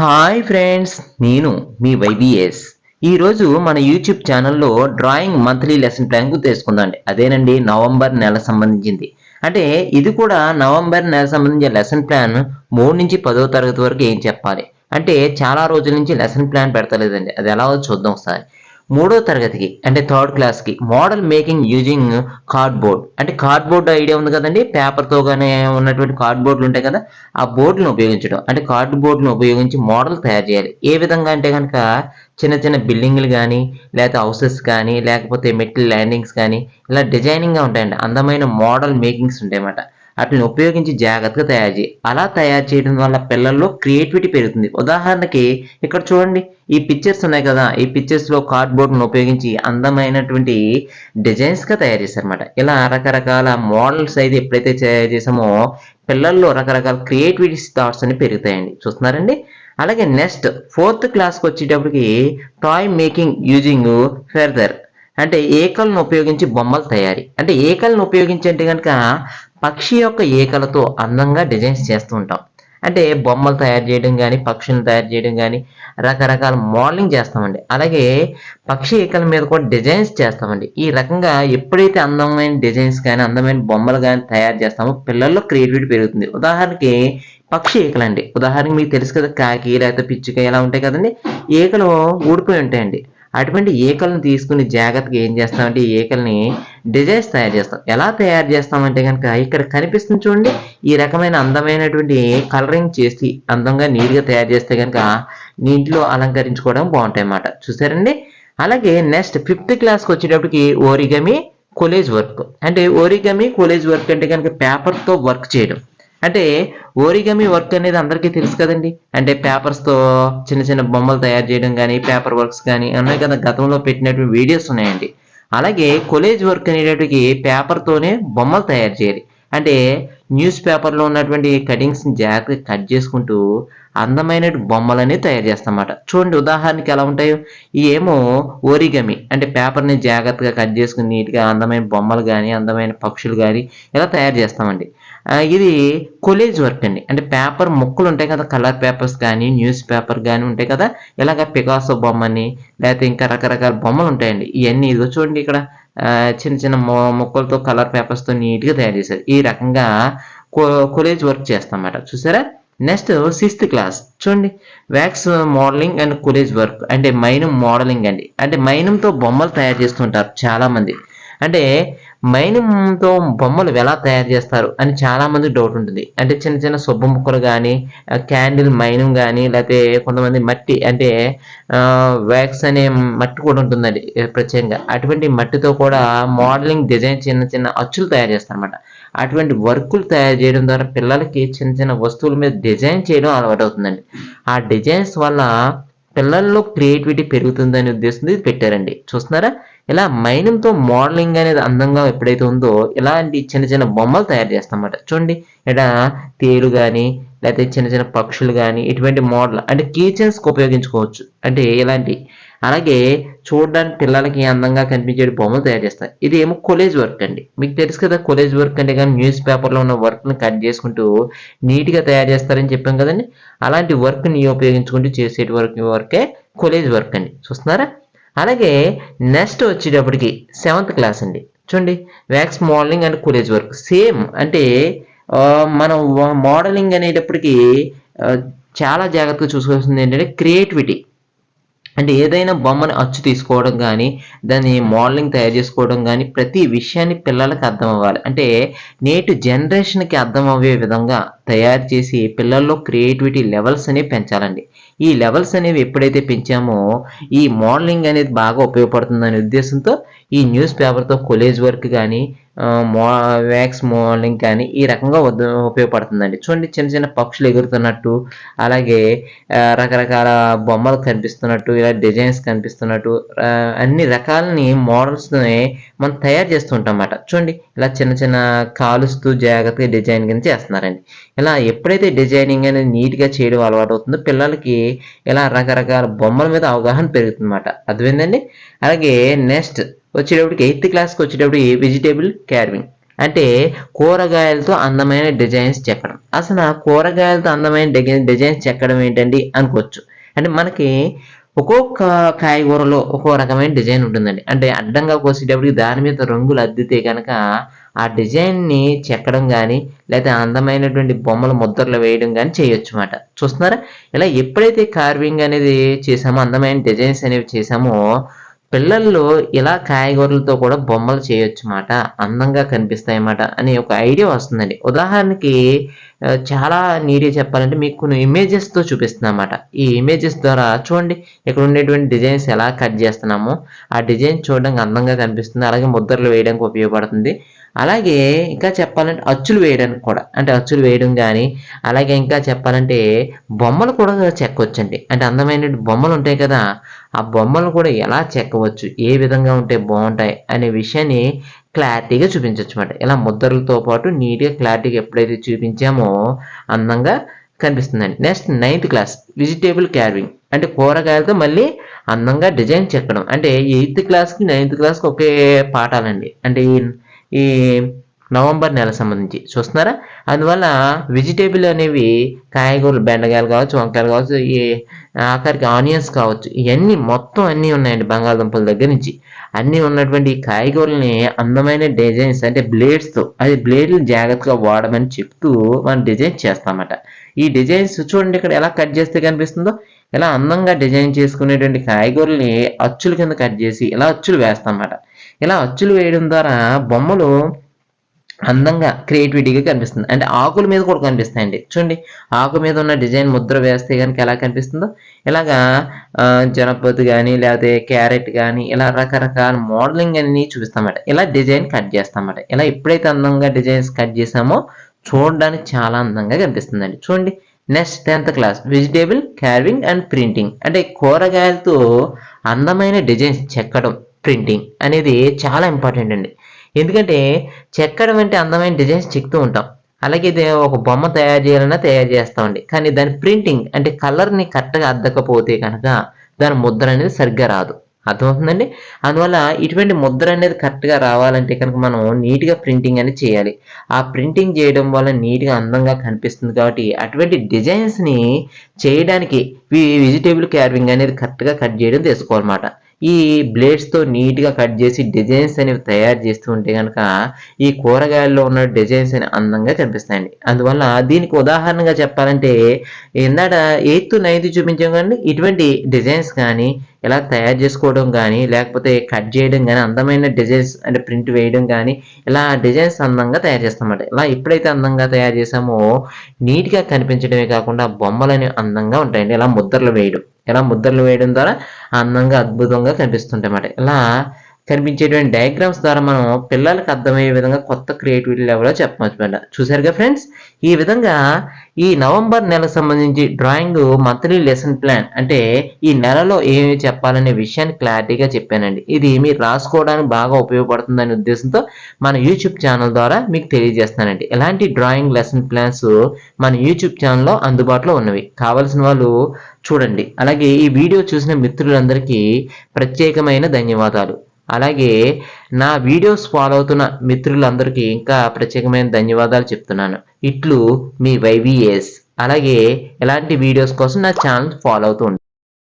Hi friends నేను మీ YBS. ఈరోజు మన యూట్యూబ్ ఛానల్లో డ్రాయింగ్ మంత్లీ లెసన్ ప్లాన్ గురించి తెలుసుకుందామండి. అదేనండి నవంబర్ నెల సంబంధించింది. అంటే ఇది కూడా నవంబర్ నెల సంబంధించిన లెసన్ ప్లాన్ మూడు నుంచి పదో తరగతి వరకు ఏం చెప్పాలి? అంటే చాలా రోజుల నుంచి లెసన్ ప్లాన్ పెడతలేదండి. అది ఎలా చూద్దాం ఒకసారి. మూడో తరగతికి అంటే థర్డ్ క్లాస్కి మోడల్ మేకింగ్ యూజింగ్ కార్డ్బోర్డ్ అంటే కార్డ్బోర్డ్ ఐడియా ఉంది కదండి పేపర్తో కానీ ఉన్నటువంటి కార్డ్బోర్డ్లు ఉంటాయి కదా ఆ బోర్డులను ఉపయోగించడం. అంటే కార్డ్బోర్డ్ను ఉపయోగించి మోడల్ తయారు చేయాలి. ఏ విధంగా అంటే కనుక చిన్న చిన్న బిల్డింగ్లు కానీ లేకపోతే హౌసెస్ కానీ లేకపోతే మెట్ల ల్యాండింగ్స్ కానీ ఇలా డిజైనింగ్గా ఉంటాయండి. అందమైన మోడల్ మేకింగ్స్ ఉంటాయన్నమాట. వాటిని ఉపయోగించి జాగ్రత్తగా తయారు చేయి. అలా తయారు చేయడం వల్ల పిల్లల్లో క్రియేటివిటీ పెరుగుతుంది. ఉదాహరణకి ఇక్కడ చూడండి ఈ పిక్చర్స్ ఉన్నాయి కదా ఈ పిక్చర్స్లో కార్డ్బోర్డ్ను ఉపయోగించి అందమైనటువంటి డిజైన్స్గా తయారు చేశారన్నమాట. ఇలా రకరకాల మోడల్స్ అయితే ఎప్పుడైతే తయారు చేసామో పిల్లల్లో రకరకాల క్రియేటివిటీ థాట్స్ అని పెరుగుతాయండి. చూస్తున్నారండి? అలాగే నెక్స్ట్ ఫోర్త్ క్లాస్కి వచ్చేటప్పటికి టాయ్ మేకింగ్ యూజింగ్ ఫెర్దర్. అంటే ఏకలను ఉపయోగించి బొమ్మలు తయారీ. అంటే ఏకలను ఉపయోగించి అంటే కనుక పక్షి యొక్క ఏకలతో అందంగా డిజైన్స్ చేస్తూ ఉంటాం. అంటే బొమ్మలు తయారు చేయడం కానీ పక్షులను తయారు చేయడం కానీ రకరకాల మోడలింగ్ చేస్తామండి. అలాగే పక్షి ఏకల మీద కూడా డిజైన్స్ చేస్తామండి. ఈ రకంగా ఎప్పుడైతే అందమైన డిజైన్స్ కానీ అందమైన బొమ్మలు కానీ తయారు చేస్తామో పిల్లల్లో క్రియేటివిటీ పెరుగుతుంది. ఉదాహరణకి పక్షి ఏకలండి. ఉదాహరణకి మీకు తెలుసు కదా కాకి లేకపోతే పిచ్చుక ఇలా ఉంటాయి కదండి. ఏకలు ఊడిపోయి ఉంటాయండి. అటువంటి ఏకలను తీసుకుని జాగ్రత్తగా ఏం చేస్తామంటే ఈ ఏకల్ని డిజైన్స్ తయారు చేస్తాం. ఎలా తయారు చేస్తామంటే కనుక ఇక్కడ కనిపిస్తుంది చూడండి ఈ రకమైన అందమైనటువంటి కలరింగ్ చేసి అందంగా నీట్గా తయారు చేస్తే కనుక నీటిలో అలంకరించుకోవడం బాగుంటాయి అన్నమాట చూసారండి? అలాగే నెక్స్ట్ ఫిఫ్త్ క్లాస్కి వచ్చేటప్పటికి ఓరిగమి కొలేజ్ వర్క్. అంటే ఓరిగమి కొలేజ్ వర్క్ అంటే కనుక పేపర్తో వర్క్ చేయడం. అంటే ఓరిగమి వర్క్ అనేది అందరికీ తెలుసు కదండి. అంటే పేపర్స్తో చిన్న చిన్న బొమ్మలు తయారు చేయడం కానీ పేపర్ వర్క్స్ కానీ ఉన్నాయి కదా గతంలో పెట్టినటువంటి వీడియోస్ ఉన్నాయండి. అలాగే కొలేజ్ వర్క్ అనేటటువంటి పేపర్తోనే బొమ్మలు తయారు చేయాలి. అంటే న్యూస్ పేపర్లో ఉన్నటువంటి కటింగ్స్ని జాగ్రత్తగా కట్ చేసుకుంటూ అందమైన బొమ్మలని తయారు చేస్తామన్నమాట. చూడండి ఉదాహరణకి ఎలా ఉంటాయో. ఏమో ఓరిగమి అంటే పేపర్ని జాగ్రత్తగా కట్ చేసుకుని నీట్గా అందమైన బొమ్మలు కానీ అందమైన పక్షులు కానీ ఇలా తయారు చేస్తామండి. ఇది కొలేజ్ వర్క్ అండి. అంటే పేపర్ ముక్కలు ఉంటాయి కదా కలర్ పేపర్స్ కానీ న్యూస్ పేపర్ కానీ ఉంటాయి కదా ఇలాగ పికాసో బొమ్మని లేకపోతే ఇంకా రకరకాల బొమ్మలు ఉంటాయండి. ఇవన్నీ ఇదో చూడండి ఇక్కడ. చిన్న చిన్న ముక్కలతో కలర్ పేపర్స్తో నీట్గా తయారు చేశారు. ఈ రకంగా కొలేజ్ వర్క్ చేస్తామన్నమాట. చూసారా? నెక్స్ట్ సిక్స్త్ క్లాస్ చూడండి. Wax modelling and collage work అంటే మైనం మోడలింగ్ అండి. అంటే మైనంతో బొమ్మలు తయారు చేస్తుంటారు చాలామంది. అంటే మైనంతో బొమ్మలు ఎలా తయారు చేస్తారు అని చాలా మంది డౌట్ ఉంటుంది. అంటే చిన్న చిన్న సొబ్బు ముక్కలు కానీ క్యాండిల్ మైనం కానీ లేకపోతే కొంతమంది మట్టి అంటే వ్యాక్స్ అనే మట్టి కూడా ఉంటుందండి ప్రత్యేకంగా. అటువంటి మట్టితో కూడా మోడలింగ్ డిజైన్ చిన్న చిన్న అచ్చులు తయారు చేస్తారు అనమాట అటువంటి వర్కులు తయారు చేయడం ద్వారా పిల్లలకి చిన్న చిన్న వస్తువుల మీద డిజైన్ చేయడం అలవాటు అవుతుందండి. ఆ డిజైన్స్ వల్ల పిల్లల్లో క్రియేటివిటీ పెరుగుతుందనే ఉద్దేశంతో ఇది పెట్టారండి. చూస్తున్నారా? ఇలా మైనంతో మోడలింగ్ అనేది అందంగా ఎప్పుడైతే ఉందో ఇలాంటి చిన్న చిన్న బొమ్మలు తయారు చేస్తామన్నమాట. చూడండి ఇక్కడ తేలు కానీ లేకపోతే చిన్న చిన్న పక్షులు కానీ ఇటువంటి మోడల్ అంటే కిచెన్స్కి ఉపయోగించుకోవచ్చు. అంటే ఇలాంటి అలాగే చూడడానికి పిల్లలకి అందంగా కనిపించే బొమ్మలు తయారు చేస్తారు. ఇది ఏమో కొలేజ్ వర్క్ అండి. మీకు తెలుసు కదా కొలేజ్ వర్క్ అంటే కానీ న్యూస్ పేపర్లో ఉన్న వర్క్ని కట్ చేసుకుంటూ నీట్గా తయారు చేస్తారని చెప్పాం కదండి. అలాంటి వర్క్ని ఉపయోగించుకుంటూ చేసేటి వర్క్ వర్కే కొలేజ్ వర్క్ అండి. చూస్తున్నారా? అలాగే నెక్స్ట్ వచ్చేటప్పటికి సెవెంత్ క్లాస్ అండి. చూడండి wax modelling and collage work same అంటే మనం మోడలింగ్ అనేటప్పటికీ చాలా జాగ్రత్తగా చూసుకోవాల్సింది ఏంటంటే క్రియేటివిటీ అంటే ఏదైనా బొమ్మని అచ్చు తీసుకోవడం కానీ దాన్ని మోడలింగ్ తయారు చేసుకోవడం కానీ ప్రతి విషయాన్ని పిల్లలకి అర్థం అవ్వాలి. అంటే నేటి జనరేషన్కి అర్థం అయ్యే విధంగా తయారు చేసి పిల్లల్లో క్రియేటివిటీ లెవెల్స్ అనేవి పెంచాలండి. ఈ లెవెల్స్ అనేవి ఎప్పుడైతే పెంచామో ఈ మోడలింగ్ అనేది బాగా ఉపయోగపడుతుందనే ఉద్దేశంతో ఈ న్యూస్ పేపర్తో కొలేజ్ వర్క్ కానీ వ్యాక్స్ మోడలింగ్ కానీ ఈ రకంగా ఉపయోగపడుతుందండి. చూడండి చిన్న చిన్న పక్షులు ఎగురుతున్నట్టు అలాగే రకరకాల బొమ్మలు కనిపిస్తున్నట్టు ఇలా డిజైన్స్ కనిపిస్తున్నట్టు అన్ని రకాలని మోడల్స్ని మనం తయారు చేస్తుంటాం అన్నమాట చూడండి ఇలా చిన్న చిన్న కాలుస్తూ జాగ్రత్తగా డిజైన్ కింద చేస్తున్నారండి. ఇలా ఎప్పుడైతే డిజైనింగ్ అనేది నీట్గా చేయడం అలవాటు అవుతుందో పిల్లలకి ఇలా రకరకాల బొమ్మల మీద అవగాహన పెరుగుతుందన్నమాట. అర్థమైందండి? అలాగే నెక్స్ట్ వచ్చేటప్పటికి ఎయిత్ క్లాస్కి వచ్చేటప్పుడు వెజిటేబుల్ క్యార్వింగ్ అంటే కూరగాయలతో అందమైన డిజైన్స్ చెక్కడం అసలు కూరగాయలతో అందమైన డిజైన్ డిజైన్స్ చెక్కడం ఏంటండి అనుకోవచ్చు. అంటే మనకి ఒక్కొక్క కాయగూరలో ఒక్కో రకమైన డిజైన్ ఉంటుందండి. అంటే అడ్డంగా కోసేటప్పటికి దాని మీద రంగులు అద్దితే కనుక ఆ డిజైన్ని చెక్కడం కానీ లేదా అందమైనటువంటి బొమ్మలు ముద్రలు వేయడం కానీ చేయొచ్చు అన్నమాట చూస్తున్నారా? ఇలా ఎప్పుడైతే కార్వింగ్ అనేది చేసామో అందమైన డిజైన్స్ అనేవి చేసామో పిల్లల్లో ఇలా కాయగూరలతో కూడా బొమ్మలు చేయొచ్చు మాట అందంగా కనిపిస్తాయి అన్నమాట అనే ఒక ఐడియా వస్తుందండి. ఉదాహరణకి చాలా నీట్గా చెప్పాలంటే మీకు కొన్ని ఇమేజెస్తో చూపిస్తున్నమాట. ఈ ఇమేజెస్ ద్వారా చూడండి ఇక్కడ ఉండేటువంటి డిజైన్స్ ఎలా కట్ చేస్తున్నామో ఆ డిజైన్ చూడడానికి అందంగా కనిపిస్తుంది అలాగే ముద్రలు వేయడానికి ఉపయోగపడుతుంది. అలాగే ఇంకా చెప్పాలంటే అచ్చులు వేయడానికి కూడా. అంటే అచ్చులు వేయడం కానీ అలాగే ఇంకా చెప్పాలంటే బొమ్మలు కూడా చెక్కవచ్చండి. అంటే అందమైన బొమ్మలు ఉంటాయి కదా ఆ బొమ్మలు కూడా ఎలా చెక్కవచ్చు ఏ విధంగా ఉంటే బాగుంటాయి అనే విషయాన్ని క్లారిటీగా చూపించవచ్చు అనమాట ఇలా ముద్రలతో పాటు నీట్గా క్లారిటీగా ఎప్పుడైతే చూపించామో అందంగా కనిపిస్తుందండి. Next ninth class vegetable carving. అంటే కూరగాయలతో మళ్ళీ అందంగా డిజైన్ చెక్కడం అంటే ఎయిత్ క్లాస్కి నైన్త్ క్లాస్కి ఒకే పాఠాలండి. అంటే ఈ నవంబర్ నెల సంబంధించి. చూస్తున్నారా? అందువల్ల వెజిటేబుల్ అనేవి కాయగూరలు బెండకాయలు కావచ్చు వంకాయలు కావచ్చు ఈ ఆఖరికి ఆనియన్స్ కావచ్చు ఇవన్నీ మొత్తం అన్నీ ఉన్నాయండి బంగాళదుంపల దగ్గర నుంచి. అన్నీ ఉన్నటువంటి కాయగూరల్ని అందమైన డిజైన్స్ అంటే బ్లేడ్స్తో అది బ్లేడ్లు జాగ్రత్తగా వాడమని చెప్తూ మనం డిజైన్ చేస్తామట. ఈ డిజైన్స్ చూడండి ఇక్కడ ఎలా కట్ చేస్తే కనిపిస్తుందో. ఇలా అందంగా డిజైన్ చేసుకునేటువంటి కాయగూరల్ని అచ్చుల కింద కట్ చేసి ఇలా అచ్చులు వేస్తామన్నమాట ఇలా అచ్చులు వేయడం ద్వారా బొమ్మలు అందంగా క్రియేటివిటీగా కనిపిస్తుంది. అంటే ఆకుల మీద కూడా కనిపిస్తాయండి. చూడండి ఆకు మీద ఉన్న డిజైన్ ముద్ర వేస్తే కనుక ఎలా కనిపిస్తుందో? ఇలాగా జనపతి కానీ లేకపోతే క్యారెట్ కానీ ఇలా రకరకాల మోడలింగ్ అన్ని చూపిస్తామట ఇలా డిజైన్ కట్ చేస్తామన్నమాట. ఇలా ఎప్పుడైతే అందంగా డిజైన్స్ కట్ చేసామో చూడడానికి చాలా అందంగా కనిపిస్తుందండి. చూడండి next tenth class vegetable carving and printing అంటే కూరగాయలతో అందమైన డిజైన్స్ చెక్కడం. ప్రింటింగ్ అనేది చాలా ఇంపార్టెంట్ అండి. ఎందుకంటే చెక్కడం అంటే అందమైన డిజైన్స్ చెక్తూ ఉంటాం. అలాగే ఇది ఒక బొమ్మ తయారు చేయాలన్నా తయారు చేస్తామండి కానీ దాని ప్రింటింగ్ అంటే కలర్ని కరెక్ట్గా అద్దకపోతే కనుక దాని ముద్ర అనేది సరిగ్గా రాదు. అర్థమవుతుందండి? అందువల్ల ఇటువంటి ముద్ర అనేది కరెక్ట్గా రావాలంటే కనుక మనం నీట్గా ప్రింటింగ్ అనేది చేయాలి. ఆ ప్రింటింగ్ చేయడం వల్ల నీట్గా అందంగా కనిపిస్తుంది కాబట్టి అటువంటి డిజైన్స్ని చేయడానికి వెజిటేబుల్ క్యారింగ్ అనేది కరెక్ట్గా కట్ చేయడం తెలుసుకోవాలన్నమాట ఈ బ్లేడ్స్తో నీట్గా కట్ చేసి డిజైన్స్ అనేవి తయారు చేస్తూ ఉంటే కనుక ఈ కూరగాయల్లో ఉన్న డిజైన్స్ అనేవి అందంగా కనిపిస్తాయండి. అందువల్ల దీనికి ఉదాహరణగా చెప్పాలంటే ఇందాక ఎయిత్ నైన్త్ చూపించాం కానీ ఇటువంటి డిజైన్స్ కానీ ఇలా తయారు చేసుకోవడం కానీ లేకపోతే కట్ చేయడం కానీ అందమైన డిజైన్స్ అంటే ప్రింట్ వేయడం కానీ ఇలా డిజైన్స్ అందంగా తయారు చేస్తామన్నమాట. ఇలా ఎప్పుడైతే అందంగా తయారు చేసామో నీట్గా కనిపించడమే కాకుండా బొమ్మలని అందంగా ఉంటాయండి. ఇలా ముద్రలు వేయడం. ఇలా ముద్రలు వేయడం ద్వారా అందంగా అద్భుతంగా కనిపిస్తుంటాయి అన్నమాట ఇలా కనిపించేటువంటి డయాగ్రామ్స్ ద్వారా మనం పిల్లలకు అర్థమయ్యే విధంగా కొత్త క్రియేటివిటీ లెవెల్లో చెప్పవచ్చు చూసారుగా ఫ్రెండ్స్ ఈ విధంగా ఈ నవంబర్ నెలకు సంబంధించి డ్రాయింగ్ మంత్లీ లెసన్ ప్లాన్ అంటే ఈ నెలలో ఏమి చెప్పాలనే విషయాన్ని క్లారిటీగా చెప్పానండి. ఇది మీరు రాసుకోవడానికి బాగా ఉపయోగపడుతుందనే ఉద్దేశంతో మన యూట్యూబ్ ఛానల్ ద్వారా మీకు తెలియజేస్తానండి ఇలాంటి డ్రాయింగ్ లెసన్ ప్లాన్స్ మన యూట్యూబ్ ఛానల్లో అందుబాటులో ఉన్నవి? కావాల్సిన వాళ్ళు చూడండి. అలాగే ఈ వీడియో చూసిన మిత్రులందరికీ ప్రత్యేకమైన ధన్యవాదాలు. అలాగే నా వీడియోస్ ఫాలో అవుతున్న మిత్రులందరికీ ఇంకా ప్రత్యేకమైన ధన్యవాదాలు చెప్తున్నాను. ఇట్లు మీ వైవిఎస్. అలాగే ఇలాంటి వీడియోస్ కోసం నా ఛానల్ ఫాలో అవుతూ